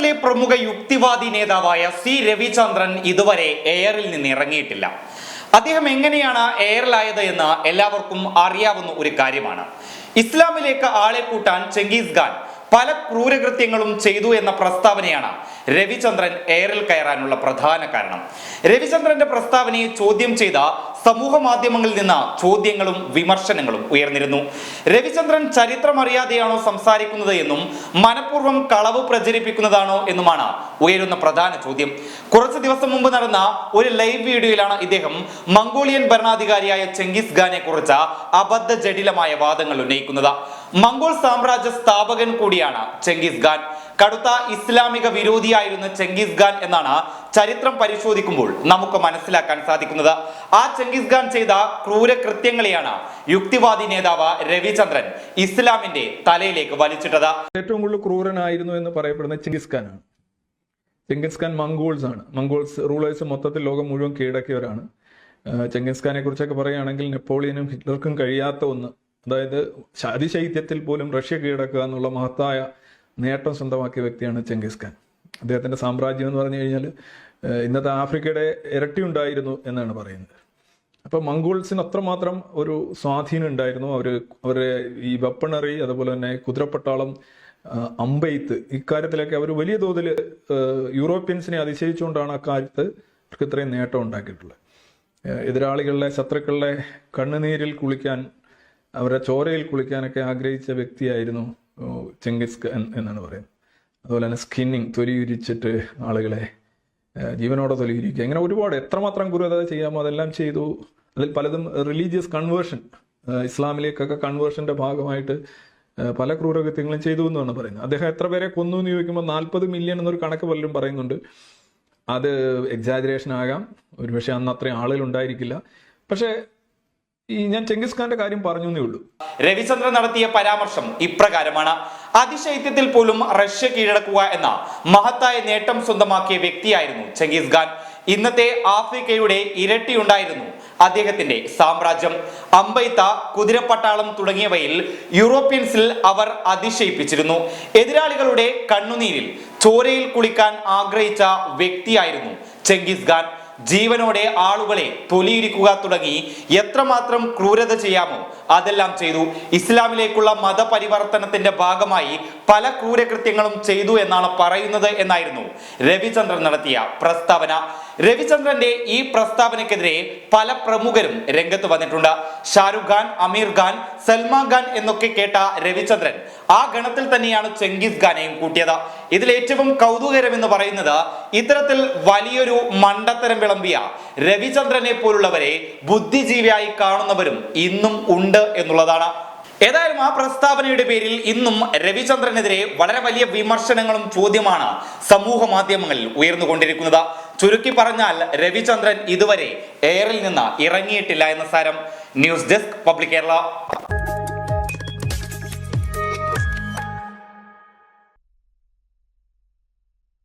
കേരളത്തിലെ പ്രമുഖ യുക്തിവാദി നേതാവായ സി രവിചന്ദ്രൻ ഇതുവരെ എയറിൽ നിന്ന് ഇറങ്ങിയിട്ടില്ല. അദ്ദേഹം എങ്ങനെയാണ് എയറിലായത് എന്ന് എല്ലാവർക്കും അറിയാവുന്ന ഒരു കാര്യമാണ്. ഇസ്ലാമിലേക്ക് ആളെ കൂട്ടാൻ ചെങ്കീസ് ഖാൻ പല ക്രൂരകൃത്യങ്ങളും ചെയ്തു എന്ന പ്രസ്താവനയാണ് രവിചന്ദ്രൻ എയറിൽ കയറാനുള്ള പ്രധാന കാരണം. രവിചന്ദ്രന്റെ പ്രസ്താവനയെ ചോദ്യം ചെയ്ത സമൂഹ മാധ്യമങ്ങളിൽ നിന്ന് ചോദ്യങ്ങളും വിമർശനങ്ങളും ഉയർന്നിരുന്നു. രവിചന്ദ്രൻ ചരിത്രം അറിയാതെയാണോ സംസാരിക്കുന്നത് എന്നും മനഃപൂർവം കളവ് പ്രചരിപ്പിക്കുന്നതാണോ എന്നുമാണ് ഉയരുന്ന പ്രധാന ചോദ്യം. കുറച്ച് ദിവസം മുമ്പ് നടന്ന ഒരു ലൈവ് വീഡിയോയിലാണ് ഇദ്ദേഹം മംഗോളിയൻ ഭരണാധികാരിയായ ചെങ്കിസ് ഖാനെ കുറിച്ച് അബദ്ധ ജടിലമായ വാദങ്ങൾ ഉന്നയിക്കുന്നത്. മംഗോൾ സാമ്രാജ്യ സ്ഥാപകൻ കൂടിയാണ് ചെങ്കിസ് ഖാൻ. കടുത്ത ഇസ്ലാമിക വിരോധിയായിരുന്ന ചെങ്കിസ് ഖാൻ എന്നാണ് ചരിത്രം പരിശോധിക്കുമ്പോൾ നമുക്ക് മനസ്സിലാക്കാൻ സാധിക്കുന്നത്. ആ ചെങ്കിസ് ഖാൻ ചെയ്ത ക്രൂര കൃത്യങ്ങളെയാണ് യുക്തിവാദി നേതാവ് രവിചന്ദ്രൻ ഇസ്ലാമിന്റെ തലയിലേക്ക് വലിച്ചിട്ടത്. ഏറ്റവും കൂടുതൽ ക്രൂരനായിരുന്നു എന്ന് പറയപ്പെടുന്ന ചെങ്കിസ് ഖാനാണ് ചെങ്കിസ് ഖാൻ മംഗോൾസ് ആണ്. മംഗോൾസ് റൂളേഴ്സ് മൊത്തത്തിൽ ലോകം മുഴുവൻ കീഴടക്കിയവരാണ്. ചെങ്കിസ് ഖാനെ കുറിച്ചൊക്കെ പറയുകയാണെങ്കിൽ നെപ്പോളിയനും ഹിറ്റ്ലർക്കും കഴിയാത്ത ഒന്ന്. അതായത് അതിശൈത്യത്തിൽ പോലും റഷ്യ കീഴടക്കുക എന്നുള്ള മഹത്തായ നേട്ടം സ്വന്തമാക്കിയ വ്യക്തിയാണ് ചെങ്കിസ് ഖാൻ. അദ്ദേഹത്തിന്റെ സാമ്രാജ്യം എന്ന് പറഞ്ഞു കഴിഞ്ഞാൽ ഇന്നത്തെ ആഫ്രിക്കയുടെ ഇരട്ടി ഉണ്ടായിരുന്നു എന്നാണ് പറയുന്നത്. അപ്പോൾ മംഗോൾസിന് അത്രമാത്രം ഒരു സ്വാധീനം ഉണ്ടായിരുന്നു. അവർ അവരെ ഈ വെപ്പണറി അതുപോലെ തന്നെ കുതിരപ്പട്ടാളം അമ്പെയ്ത്ത് ഇക്കാര്യത്തിലൊക്കെ അവർ വലിയ തോതിൽ യൂറോപ്യൻസിനെ അതിശയിച്ചുകൊണ്ടാണ് അക്കാര്യത്ത് അവർക്ക് ഇത്രയും നേട്ടം ഉണ്ടാക്കിയിട്ടുള്ളത്. എതിരാളികളുടെ ശത്രുക്കളുടെ കണ്ണുനീരിൽ കുളിക്കാൻ അവരുടെ ചോരയിൽ കുളിക്കാനൊക്കെ ആഗ്രഹിച്ച വ്യക്തിയായിരുന്നു ചെങ്കിസ് ഖാൻ എന്നാണ് പറയുന്നത്. അതുപോലെ തന്നെ സ്കിന്നിങ് തൊലിയുരിച്ചിട്ട് ആളുകളെ ജീവനോടെ തൊലിയിരിക്കുക. ഇങ്ങനെ ഒരുപാട് എത്രമാത്രം ക്രൂരത ചെയ്യാമോ അതെല്ലാം ചെയ്തു. അതിൽ പലതും റിലീജിയസ് കൺവേർഷൻ ഇസ്ലാമിലേക്കൊക്കെ കൺവേർഷന്റെ ഭാഗമായിട്ട് പല ക്രൂരകൃത്യങ്ങളും ചെയ്തു എന്നാണ് പറയുന്നത്. അദ്ദേഹം എത്ര പേരെ കൊന്നു എന്ന് ചോദിക്കുമ്പോൾ നാൽപ്പത് മില്യൺ എന്നൊരു കണക്ക് പലരും പറയുന്നുണ്ട്. അത് എക്സാജറേഷൻ ആകാം. ഒരുപക്ഷെ അന്ന് അത്രയും ആളുകൾ ഉണ്ടായിരിക്കില്ല. പക്ഷേ ഈ ഞാൻ ചെങ്കിസ് ഖാന്റെ കാര്യം എന്നേ ഉള്ളൂ. രവിചന്ദ്രൻ നടത്തിയ പരാമർശം ഇപ്രകാരമാണ്. അതിശൈത്യത്തിൽ പോലും റഷ്യ കീഴടക്കുക എന്ന മഹത്തായ നേട്ടം സ്വന്തമാക്കിയ വ്യക്തിയായിരുന്നു ചെങ്കിസ് ഖാൻ. ഇന്നത്തെ ആഫ്രിക്കയുടെ ഇരട്ടിയുണ്ടായിരുന്നു അദ്ദേഹത്തിന്റെ സാമ്രാജ്യം. അമ്പൈത്ത കുതിരപ്പട്ടാളം തുടങ്ങിയവയിൽ യൂറോപ്യൻസിൽ അവർ അതിശയിപ്പിച്ചിരുന്നു. എതിരാളികളുടെ കണ്ണുനീരിൽ ചോരയിൽ കുളിക്കാൻ ആഗ്രഹിച്ച വ്യക്തിയായിരുന്നു ചെങ്കിസ് ഖാൻ. ജീവനോടെ ആളുകളെ തൊലിയിരിക്കുക തുടങ്ങി എത്രമാത്രം ക്രൂരത ചെയ്യാമോ അതെല്ലാം ചെയ്തു. ഇസ്ലാമിലേക്കുള്ള മതപരിവർത്തനത്തിന്റെ ഭാഗമായി പല ക്രൂരകൃത്യങ്ങളും ചെയ്തു എന്നാണ് പറയുന്നത് എന്നായിരുന്നു രവിചന്ദ്രൻ നടത്തിയ പ്രസ്താവന. രവിചന്ദ്രന്റെ ഈ പ്രസ്താവനക്കെതിരെ പല പ്രമുഖരും രംഗത്ത് വന്നിട്ടുണ്ട്. ഷാരൂഖ് ഖാൻ അമീർ ഖാൻ സൽമാൻ ഖാൻ എന്നൊക്കെ കേട്ട രവിചന്ദ്രൻ ആ ഗണത്തിൽ തന്നെയാണ് ചെങ്കിസ് ഖാനെയും കൂട്ടിയത്. ഇതിൽ ഏറ്റവും കൗതുകരം എന്ന് പറയുന്നത് ഇത്തരത്തിൽ വലിയൊരു മണ്ടത്തരം വിളമ്പിയ രവിചന്ദ്രനെ പോലുള്ളവരെ ബുദ്ധിജീവിയായി കാണുന്നവരും ഇന്നും ഉണ്ട് എന്നുള്ളതാണ്. ഏതായാലും ആ പ്രസ്താവനയുടെ പേരിൽ ഇന്നും രവിചന്ദ്രനെതിരെ വളരെ വലിയ വിമർശനങ്ങളും ചോദ്യമാണ് സമൂഹ മാധ്യമങ്ങളിൽ ഉയർന്നുകൊണ്ടിരിക്കുന്നത്. ചുരുക്കി പറഞ്ഞാൽ രവിചന്ദ്രൻ ഇതുവരെ എയറിൽ നിന്ന് ഇറങ്ങിയിട്ടില്ല എന്ന സാരം ന്യൂസ് ഡെസ്ക് പബ്ലിക് കേരള.